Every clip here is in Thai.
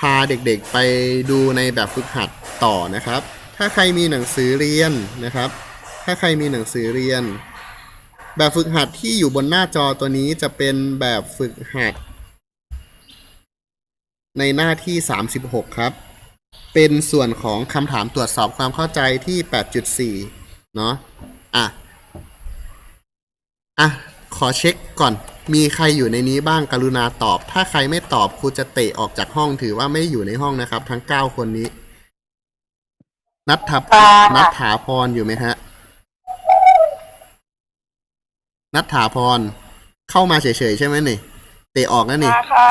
พาเด็กๆไปดูในแบบฝึกหัดต่อนะครับ ถ้าใครมีหนังสือเรียนนะครับ ถ้าใครมีหนังสือเรียน แบบฝึกหัดที่อยู่บนหน้าจอตัวนี้จะเป็นแบบฝึกหัด ในหน้าที่ 36 ครับ เป็นส่วนของคำถามตรวจสอบความเข้าใจที่ 8.4 เนาะอะ อะ ขอเช็คก่อน มีใครอยู่ในนี้บ้างกรุณาตอบ ถ้าใครไม่ตอบครูจะเตะออกจากห้องถือว่าไม่อยู่ในห้องนะครับ ทั้ง9คนนี้ นัทถค่ะนัทถาพรอยู่ไหมฮะ นัทถาพร เข้ามาเฉยๆใช่ไหมนี่ เตะออกแล้วนี่มาค่ะ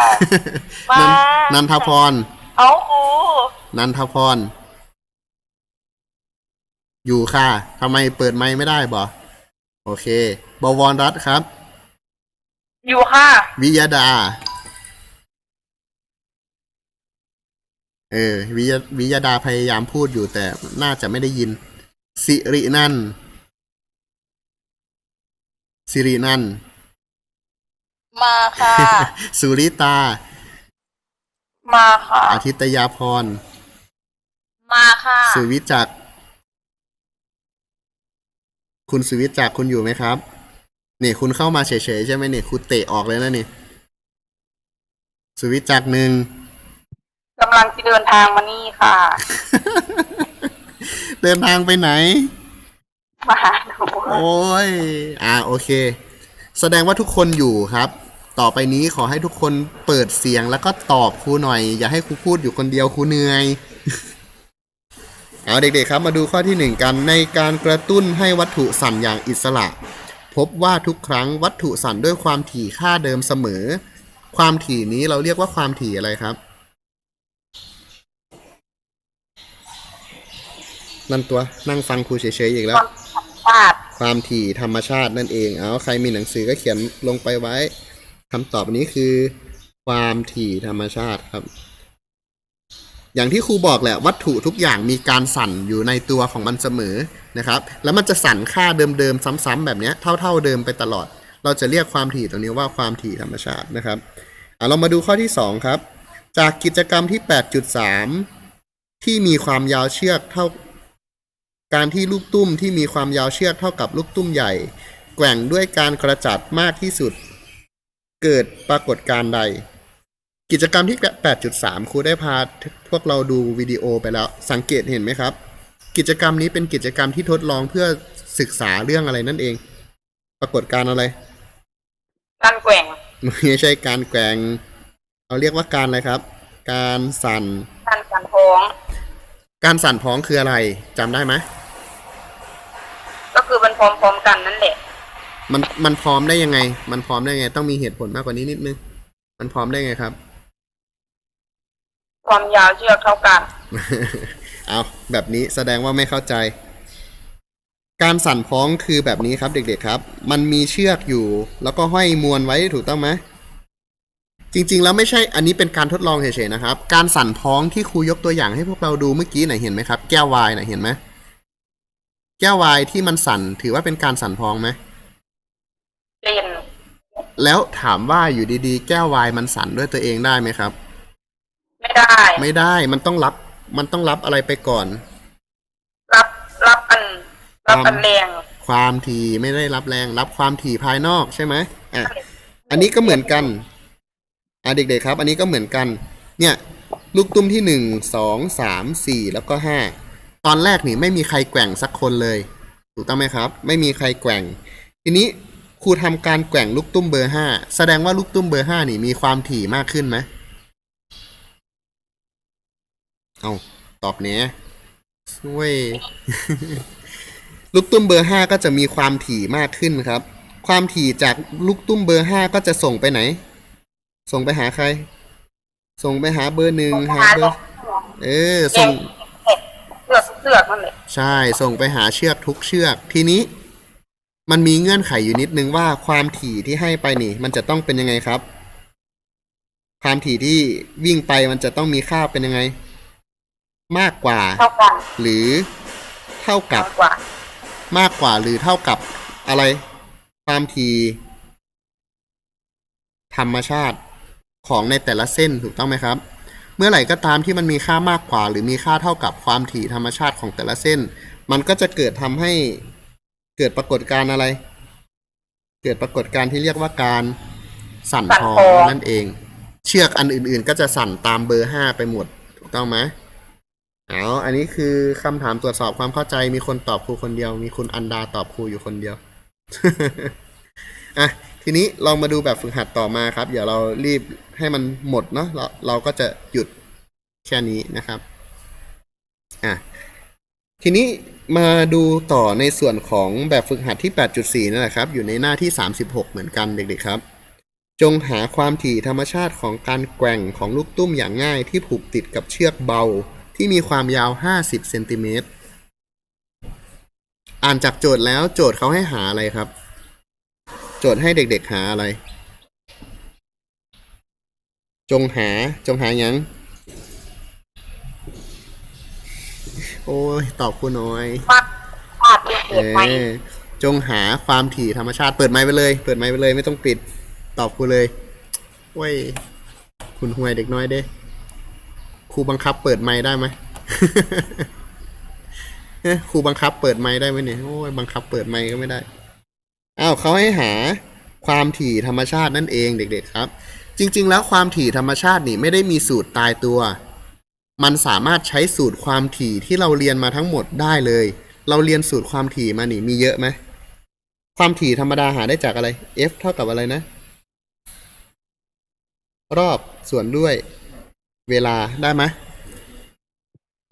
มานันนันทพร เอาครูนันทพร อยู่ค่ะทำไมเปิดไมค์ไม่ได้บอโอเค บวรรัตน์ครับ อยู่ค่ะ วิยดา เออวิยวิยดาพยายามพูดอยู่แต่น่าจะไม่ได้ยิน สิรินันท์สิรินันท์มาค่ะ สุริตา มาค่ะ อาทิตยาพร มาค่ะ สุวิจักรคุณสุวิจักรคุณอยู่ไหมครับเนี่ยคุณเข้ามาเฉยๆใช่ไหมเนี่ยคุณเตะออกเลยนะนี่สุวิจักรหนึ่งกำลังจะเดินทางมานี่ค่ะ เดินทางไปไหน มาหาหนูโอ้ย อ่าโอเค แสดงว่าทุกคนอยู่ครับ ต่อไปนี้ขอให้ทุกคนเปิดเสียงแล้วก็ตอบครูหน่อย อย่าให้ครูพูดอยู่คนเดียวครูเหนื่อยเอาเด็กๆครับมาดูข้อที่หนึ่งกันในการกระตุ้นให้วัตถุสั่นอย่างอิสระ พบว่าทุกครั้งวัตถุสั่นด้วยความถี่ค่าเดิมเสมอ ความถี่นี้เราเรียกว่าความถี่อะไรครับนั่นตัวนั่งฟังครูเฉยๆอีกแล้วปาดความถี่ธรรมชาตินั่นเองเอาใครมีหนังสือก็เขียนลงไปไว้คำตอบนี้คือ ความถี่ธรรมชาติครับ อย่างที่ครูบอกแหละวัตถุทุกอย่างมีการสั่นอยู่ในตัวของมันเสมอนะครับ แล้วมันจะสั่นค่าเดิมๆซ้ำๆแบบนี้เท่า ๆเดิมไปตลอด เราจะเรียกความถี่ตรงนี้ว่าความถี่ธรรมชาตินะครับอะเรามาดูข้อที่สองครับ จากกิจกรรมที่ 8.3 ที่มีความยาวเชือกเท่า การที่ลูกตุ้มที่มีความยาวเชือกเท่ากับลูกตุ้มใหญ่ แกว่งด้วยการกระจัดมากที่สุด เกิดปรากฏการใด กิจกรรมที่ 8.3 ครูได้พาพวกเราดูวิดีโอไปแล้ว สังเกตเห็นไหมครับ กิจกรรมนี้เป็นกิจกรรมที่ทดลองเพื่อศึกษาเรื่องอะไรนั่นเอง ปรากฏการณ์อะไร การแกว่งไม่ใช่การแกว่งเราเรียกว่าการอะไรครับ การสั่น การสั่นท้อง การสั่นพ้องคืออะไรจำได้ไหมก็คือมันพร้อมๆกันนั่นแหละ มันมันพร้อมได้ยังไง มันพร้อมได้ไง ต้องมีเหตุผลมากกว่านี้นิดนึง มันพร้อมได้ไงครับ ความยาวเชือกเท่ากัน เอาแบบนี้แสดงว่าไม่เข้าใจ การสั่นพ้องคือแบบนี้ครับเด็กๆครับ มันมีเชือกอยู่ แล้วก็ห้อยมวนไว้ถูกต้องไหมจริงๆ แล้วไม่ใช่อันนี้เป็นการทดลองเฉยๆนะครับ การสั่นพ้องที่ครูยกตัวอย่างให้พวกเราดูเมื่อกี้ไหนะเห็นไหมครับ แก้ววายนะเห็นไหมแก้ววายที่มันสั่นถือว่าเป็นการสั่นพ้องไหมเป็นแล้วถามว่าอยู่ดีๆ แก้ววายมันสั่นด้วยตัวเองได้ไหมครับ ไม่ได้ ไม่ได้มันต้องรับ มันต้องรับอะไรไปก่อน รับรับอัน รับอันแรง ความถี่ไม่ได้รับแรง รับความถี่ภายนอกใช่ไหมอะอันนี้ก็เหมือนกัน อะเด็กๆครับ อันนี้ก็เหมือนกัน เนี่ย ลูกตุ้มที่หนึ่งสองสามสี่แล้วก็ห้าตอนแรกนี่ไม่มีใครแกว่งสักคนเลย ถูกต้องไหมครับ ไม่มีใครแกว่ง ทีนี้ครูทำการแกว่งลูกตุ้มเบอร์ห้าแสดงว่าลูกตุ้มเบอร์ห้านี่มีความถี่มากขึ้นไหม เอาตอบเนี้ยช่วย ลูกตุ้มเบอร์ห้าก็จะมีความถี่มากขึ้นครับ ความถี่จากลูกตุ้มเบอร์ห้าก็จะส่งไปไหน ส่งไปหาใคร ส่งไปหาเบอร์หนึ่งหาเบอร์เออส่งเสือกเสือกนั่นแหละใช่ ส่งไปหาเชือกทุกเชือกทีนี้ มันมีเงื่อนไขอยู่นิดนึงว่าความถี่ที่ให้ไปนี่ มันจะต้องเป็นยังไงครับ ความถี่ที่วิ่งไปมันจะต้องมีค่าเป็นยังไง มากกว่า เท่ากันหรือเท่ากับน้อยกว่ามากกว่าหรือเท่ากับอะไร ความถี่ธรรมชาติของในแต่ละเส้นถูกต้องไหมครับ เมื่อไหร่ก็ตามที่มันมีค่ามากกว่า หรือมีค่าเท่ากับความถี่ธรรมชาติของแต่ละเส้น มันก็จะเกิดทำให้เกิดปรากฏการณ์อะไร เกิดปรากฏการณ์ที่เรียกว่าการสั่นคลอสั่นคลอนั่นเอง เชือกอันอื่นๆ ก็จะสั่นตามเบอร์ห้าไปหมดถูกต้องไหม เอาอันนี้คือคำถามตรวจสอบความเข้าใจมีคนตอบครูคนเดียว มีคุณอันดาตอบครูอยู่คนเดียว อะ ทีนี้ลองมาดูแบบฝึกหัดต่อมาครับ เดี๋ยวเรารีบให้มันหมดเนาะเราเราก็จะหยุดแค่นี้นะครับ อะ ทีนี้มาดูต่อในส่วนของแบบฝึกหัดที่ 8.4 นั่นแหละครับ อยู่ในหน้าที่ 36 เหมือนกันเด็กๆครับ จงหาความถี่ธรรมชาติของการแกว่งของลูกตุ้มอย่างง่ายที่ผูกติดกับเชือกเบา ที่มีความยาว 50เซนติเมตรอ่านจากโจทย์แล้วโจทย์เขาให้หาอะไรครับ โจทย์ให้เด็กๆหาอะไร จงหาจงหาหยังโอ้ยตอบคุณน้อยมัดพาดเรื่องเอเกิดไหมอจงหาความถี่ธรรมชาติเปิดไมค์ไปเลย เปิดไมค์ไปเลยไม่ต้องปิด ตอบครูเลยเว้ยคุณห่วยเด็กน้อยเด้ ครูบังคับเปิดไมค์ได้ไหมครูบังคับเปิดไมค์ได้ไหมเนี่ยโอ้ยบังคับเปิดไมค์ก็ไม่ได้อ้าวเขาให้หาความถี่ธรรมชาตินั่นเองเด็ก ๆ ครับ จริง ๆ แล้วความถี่ธรรมชาตินี่ไม่ได้มีสูตรตายตัว มันสามารถใช้สูตรความถี่ที่เราเรียนมาทั้งหมดได้เลย เราเรียนสูตรความถี่มานี่มีเยอะไหมความถี่ธรรมดาหาได้จากอะไร f เท่ากับอะไรนะ รอบส่วนด้วย เวลาได้ไหม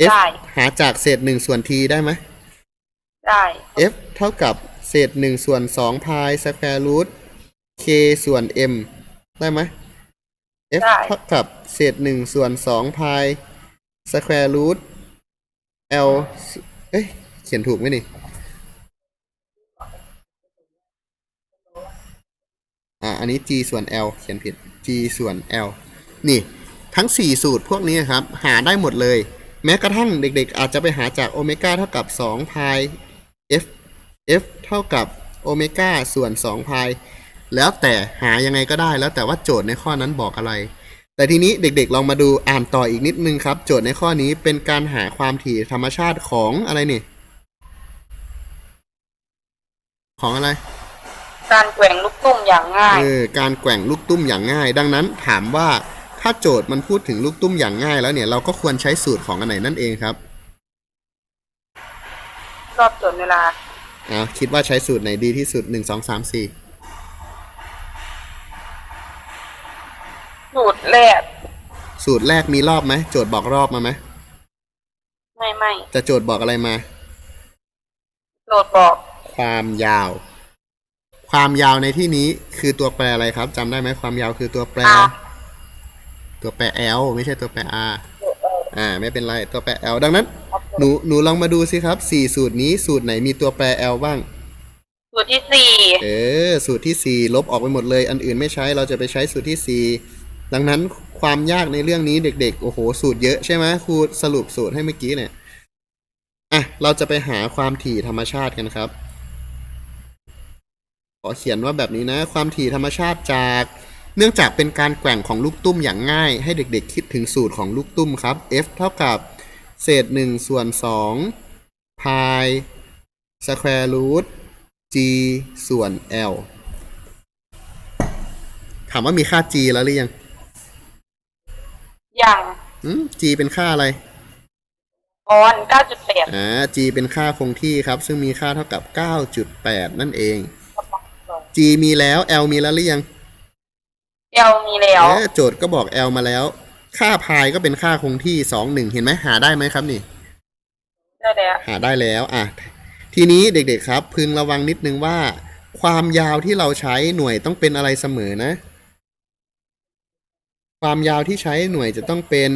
f ได้ หาจากเศษหนึ่งส่วน t ได้ไหม ได้ f เท่ากับเศษหนึ่งส่วนสองพายสแควร์รูท k ส่วน m ได้ไหม f ได้ เท่ากับเศษหนึ่งส่วนสองพายสแควร์รูท l เอ้ย เขียนถูกไหมนี่ อ่า อันนี้ g ส่วน l เขียนผิด g ส่วน l นี่ ทั้ง 4 สูตรพวกนี้ครับ หาได้หมดเลย แม้กระทั่งเด็กๆ อาจจะไปหาจากโอเมก้าเท่ากับ2พาย f f เท่ากับโอเมก้าส่วน2พายแล้วแต่หายังไงก็ได้แล้วแต่ว่าโจทย์ในข้อนั้นบอกอะไร แต่ทีนี้เด็กๆ ลองมาดูอ่านต่ออีกนิดนึงครับ โจทย์ในข้อนี้เป็นการหาความถี่ธรรมชาติของอะไรนี่ ของอะไร การแกว่งลูกตุ้มอย่างง่ายเออการแกว่งลูกตุ้มอย่างง่าย ดังนั้นถามว่า ถ้าโจทย์มันพูดถึงลูกตุ้มอย่างง่ายแล้วเนี่ย เราก็ควรใช้สูตรของอันไหนนั่นเองครับ รอบจนเวลาอ่าคิดว่าใช้สูตรไหนดีที่สุดหนึ่งสองสามสี่สูตรแรก สูตรแรกมีรอบไหมโจทย์บอกรอบมาไหมไม่ไม่จะโจทย์บอกอะไรมาโหลดบอก ความยาว ความยาวในที่นี้คือตัวแปรอะไรครับจำได้ไหมความยาวคือตัวแปร R ตัวแปร L ไม่ใช่ตัวแปร R อ่าไม่เป็นไรตัวแปร L ดังนั้น หนูหนูลองมาดูสิครับสี่สูตรนี้สูตรไหนมีตัวแปร L บ้าง สูตรที่สี่เออสูตรที่4ลบออกไปหมดเลย อันอื่นไม่ใช้เราจะไปใช้สูตรที่4ดังนั้นความยากในเรื่องนี้เด็ก ๆ โอ้โห สูตรเยอะใช่ไหมครูสรุปสูตรให้เมื่อกี้เนี่ยอะเราจะไปหาความถี่ธรรมชาติกันครับขอเขียนว่าแบบนี้นะ ความถี่ธรรมชาติจาก เนื่องจากเป็นการแกว่งของลูกตุ้มอย่างง่าย ให้เด็กๆคิดถึงสูตรของลูกตุ้มครับ f เท่ากับเศษ 1 ส่วน2พายสแควร์รูท g ส่วน l ถามว่ามีค่า g แล้วหรือยังอย่างอืม g เป็นค่าอะไรออนเก้าจุดแปดอ่า g เป็นค่าคงที่ครับ ซึ่งมีค่าเท่ากับ 9.8 นั่นเอง g มีแล้ว l มีแล้วหรือยัง เอลมีแล้วเอ๊ะโจทย์ก็บอก l มาแล้ว ค่าพายก็เป็นค่าคงที่2 1เห็นไหมหาได้ไหมครับนี่ ได้แล้วหาได้แล้วอะทีนี้เด็กๆครับ พึงระวังนิดนึงว่า ความยาวที่เราใช้หน่วยต้องเป็นอะไรเสมอนะ ความยาวที่ใช้หน่วยจะต้องเป็น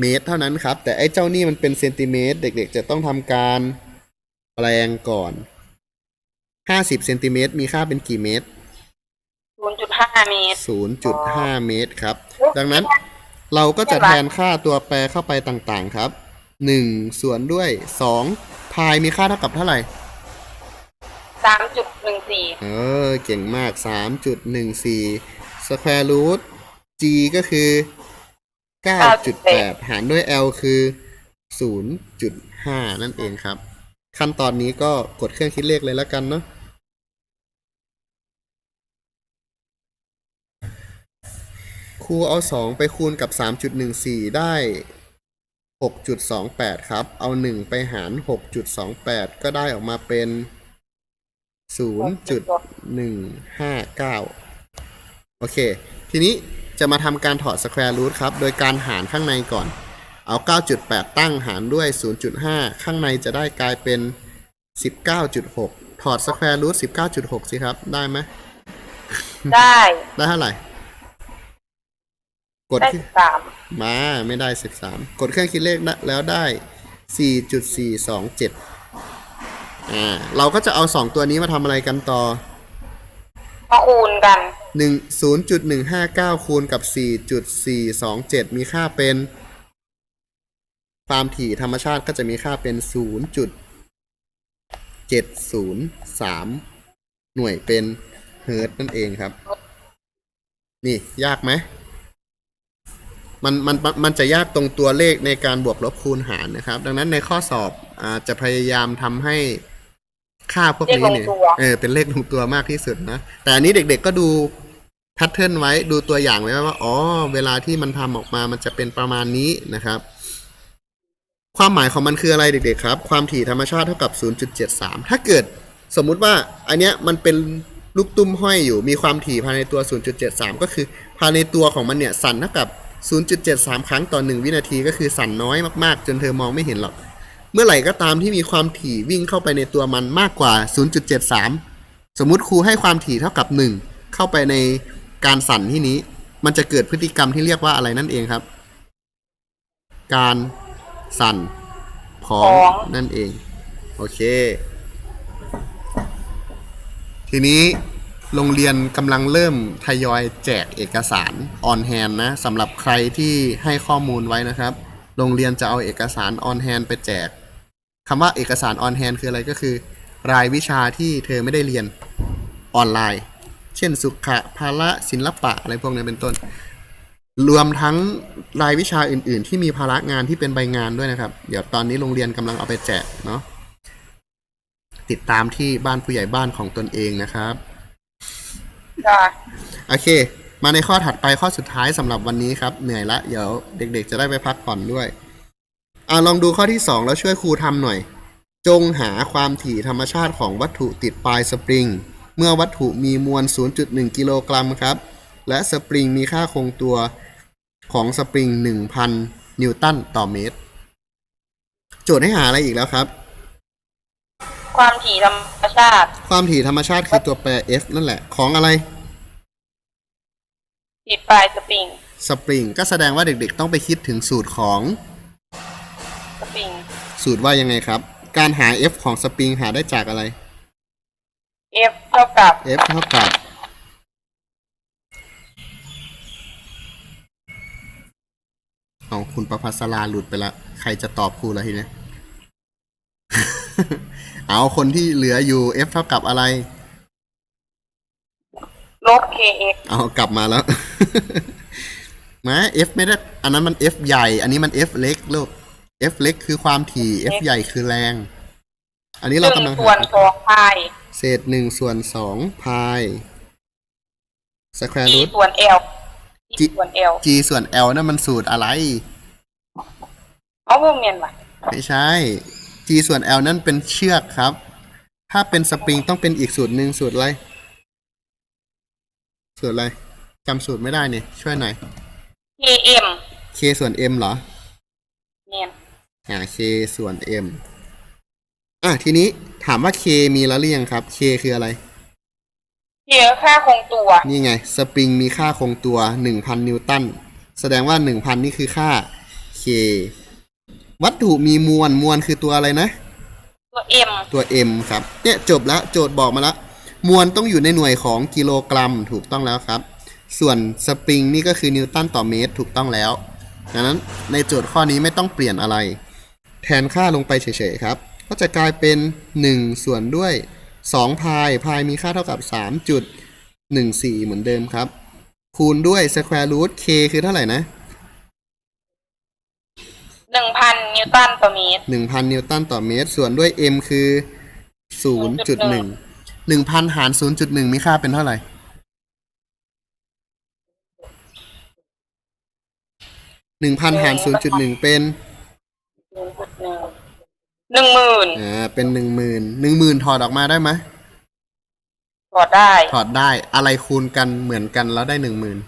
เมตรเท่านั้นครับ แต่ไอ้เจ้านี่มันเป็นเซนติเมตร เด็ก ๆ จะต้องทำการแปลงก่อน50เซนติเมตรมีค่าเป็นกี่เมตร ศูนย์จุดห้าเมตร 0.5 เมตรครับ ดังนั้นเราก็จะแทนค่าตัวแปรเข้าไปต่างๆครับ 1 ส่วนด้วย 2 พายมีค่าเท่ากับเท่าไหร่ สามจุดหนึ่งสี่ เออ เก่งมาก 3.14 square root g ก็คือ 9.8หารด้วย L คือ 0.5 นั่นเองครับ ขั้นตอนนี้ก็กดเครื่องคิดเลขเลยแล้วกันเนาะ ครูเอา 2 ไปคูณกับ 3.14 ได้ 6.28 ครับ เอา 1 ไปหาร 6.28 ก็ได้ออกมาเป็น 0.159 โอเค ทีนี้จะมาทำการถอด square root ครับ โดยการหารข้างในก่อน เอา 9.8 ตั้งหารด้วย 0.5 ข้างในจะได้กลายเป็น 19.6 ถอด square root 19.6 สิครับ ได้ไหม ได้ ได้เท่าไหร่ กดได้ที่สิบสามมาไม่ได้13กดเครื่องคิดเลขได้แล้วได้4.427อ่าเราก็จะเอา2ตัวนี้มาทำอะไรกันต่อมาคูณกัน1 0.159คูณกับ4.427มีค่าเป็นความถี่ธรรมชาติก็จะมีค่าเป็น0.703หน่วยเป็นเฮิร์ตซ์นั่นเองครับ นี่ยากไหม มันมันมันมันจะยากตรงตัวเลขในการบวกลบคูณหารนะครับ ดังนั้นในข้อสอบอาจะพยายามทำให้ค่าพวกนี้เนี่ยเลขลงตัวเออเป็นเลขลงตัวมากที่สุดนะ แต่อันนี้เด็กๆก็ดูแพทเทิร์นไว้ดูตัวอย่างไว้ว่าอ๋อเวลาที่มันทำออกมามันจะเป็นประมาณนี้นะครับ ความหมายของมันคืออะไรเด็กๆครับ ความถี่ธรรมชาติเท่ากับ 0.73 ถ้าเกิดสมมุติว่าอันเนี้ยมันเป็นลูกตุ้มห้อยอยู่มีความถี่ภายในตัว 0.73 ก็คือภายในตัวของมันเนี่ยสั่นเท่ากับ 0.73 ครั้งต่อ 1 วินาทีก็คือสั่นน้อยมากๆ จนเธอมองไม่เห็นหรอก เมื่อไหร่ก็ตามที่มีความถี่วิ่งเข้าไปในตัวมันมากกว่า 0.73 สมมุติครูให้ความถี่เท่ากับ 1 เข้าไปในการสั่นที่นี้ มันจะเกิดพฤติกรรมที่เรียกว่าอะไรนั่นเองครับ การสั่นผองนั่นเอง โอเค ทีนี้ โรงเรียนกำลังเริ่มทยอยแจกเอกสารออนแฮนนะสำหรับใครที่ให้ข้อมูลไว้นะครับ โรงเรียนจะเอาเอกสารออนแฮนไปแจกคำว่าเอกสารออนแฮนคืออะไรก็คือ รายวิชาที่เธอไม่ได้เรียนออนไลน์ เช่นสุขะภาระศิลปะอะไรพวกนี้เป็นต้น รวมทั้งรายวิชาอื่น ๆ ที่มีภาระงานที่เป็นใบงานด้วยนะครับ เดี๋ยวตอนนี้โรงเรียนกำลังเอาไปแจกเนาะติดตามที่บ้านผู้ใหญ่บ้านของตนเองนะครับ ได้โอเค มาในข้อถัดไปข้อสุดท้ายสำหรับวันนี้ครับ เหนื่อยละเดี๋ยวเด็ก ๆ จะได้ไปพักผ่อนด้วยอ่าลองดูข้อที่2แล้วช่วยครูทำหน่อย จงหาความถี่ธรรมชาติของวัตถุติดปลายสปริง เมื่อวัตถุมีมวล 0.1 กิโลกรัมครับ และสปริงมีค่าคงตัวของสปริง 1,000 นิวตันต่อเมตร โจทย์ให้หาอะไรอีกแล้วครับ ความถี่ธรรมชาติ ความถี่ธรรมชาติคือตัวแปร f นั่นแหละของอะไร ติดปลายสปริง สปริงก็แสดงว่าเด็กๆ ต้องไปคิดถึงสูตรของสปริง สูตรว่ายังไงครับ การหา f ของสปริงหาได้จากอะไร F เท่ากับ f เท่ากับ เอาคุณประภัสราหลุดไปละ ใครจะตอบครูแล้วทีเนี้ย เอาคนที่เหลืออยู่ f เท่ากับอะไร ลบ kx เอากลับมาแล้วมา f ไม่ได้ อันนั้นมัน f ใหญ่ อันนี้มัน f เล็กลูก f เล็กคือความถี่ f ใหญ่คือแรง อันนี้หเรานึ่งกำลังส่วนหาสองพายเศษหนึ่งส่วนสองพายสแควร์ g รูทส่วน l g G ส่วน l g ส่วน l นั่นมันสูตรอะไรเอาพวกเมียนว่ะไม่ใช่ g ส่วน l นั่นเป็นเชือกครับ ถ้าเป็นสปริงต้องเป็นอีกสูตรหนึ่งสูตรอะไร สูตรอะไรจำสูตรไม่ได้เนี่ยช่วยหน่อย km k ส่วน m เหรอเมียนอ่า k ส่วน m อะทีนี้ถามว่า k มีแล้วหรือยังครับ k คืออะไร k ค่าคงตัว นี่ไง สปริงมีค่าคงตัว 1,000 นิวตัน แสดงว่า 1,000 นี่คือค่า k วัตถุมีมวล มวลคือตัวอะไรนะ ตัว m ตัว m ครับ เนี่ยจบแล้วโจทย์บอกมาแล้ว มวลต้องอยู่ในหน่วยของกิโลกรัมถูกต้องแล้วครับ ส่วนสปริงนี่ก็คือนิวตันต่อเมตรถูกต้องแล้วดังนั้นในโจทย์ข้อนี้ไม่ต้องเปลี่ยนอะไร แทนค่าลงไปเฉยๆครับ ก็จะกลายเป็น 1 ส่วนด้วย 2 พายพายมีค่าเท่ากับ 3.14 เหมือนเดิมครับ คูณด้วย square root k คือเท่าไหร่นะหนึ่งพันนิวตันต่อเมตรหนึ่งพันนิวตันต่อเมตร ส่วนด้วย m คือศูนย์จุด หนึ่งหนึ่งพันหารศูนย์จุดหนึ่งมีค่าเป็นเท่าไหร่ หนึ่งพันหารศูนย์จุดหนึ่งเป็นหนึ่งจุดหนึ่งหนึ่งหมื่นอ่าเป็นหนึ่งหมื่นหนึ่งหมื่นถอดออกมาได้ไหมถอดได้ ถอดได้อะไรคูณกันเหมือนกันแล้วได้หนึ่งหมื่น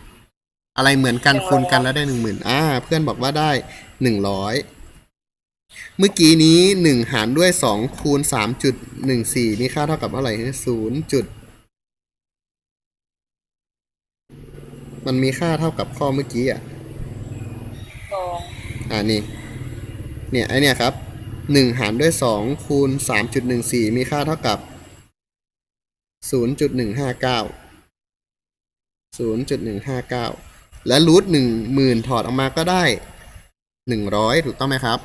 อะไรเหมือนกัน100คูณกันแล้วได้หนึ่งหมื่นอ่า เพื่อนบอกว่าได้หนึ่งร้อย เมื่อกี้นี้หนึ่งหารด้วยสองคูณสามจุดหนึ่งสี่มีค่าเท่ากับเท่าไหร่ศูนย์จุด มันมีค่าเท่ากับข้อเมื่อกี้อะสองอ่านี่ เนี่ยไอเนี่ยครับหนึ่งหารด้วยสองคูณสามจุดหนึ่งสี่มีค่าเท่ากับศูนย์จุดหนึ่งห้าเก้าศูนย์จุดหนึ่งห้าเก้าและรูทหนึ่งหมื่นถอดออกมาก็ได้หนึ่งร้อยถูกต้องไหมครับ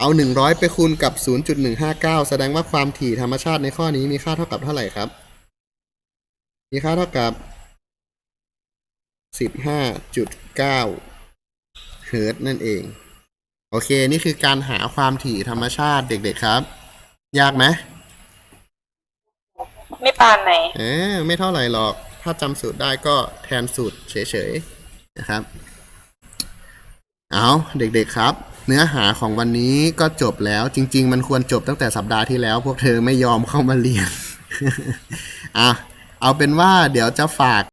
เอาหนึ่งร้อยไปคูณกับศูนย์จุดหนึ่งห้าเก้าแสดงว่าความถี่ธรรมชาติในข้อนี้มีค่าเท่ากับเท่าไหร่ครับ มีค่าเท่ากับสิบห้าจุดเก้าเฮิร์ตซ์นั่นเอง โอเค นี่คือการหาความถี่ธรรมชาติเด็กๆครับ ยากไหม ไม่ปานไหน เออไม่เท่าไหร่หรอก ถ้าจำสูตรได้ก็แทนสูตรเฉยๆ นะครับ เอาเด็กๆครับ เนื้อหาของวันนี้ก็จบแล้ว จริง ๆ มันควรจบตั้งแต่สัปดาห์ที่แล้ว พวกเธอไม่ยอมเข้ามาเรียนอะเอาเป็นว่าเดี๋ยวจะฝาก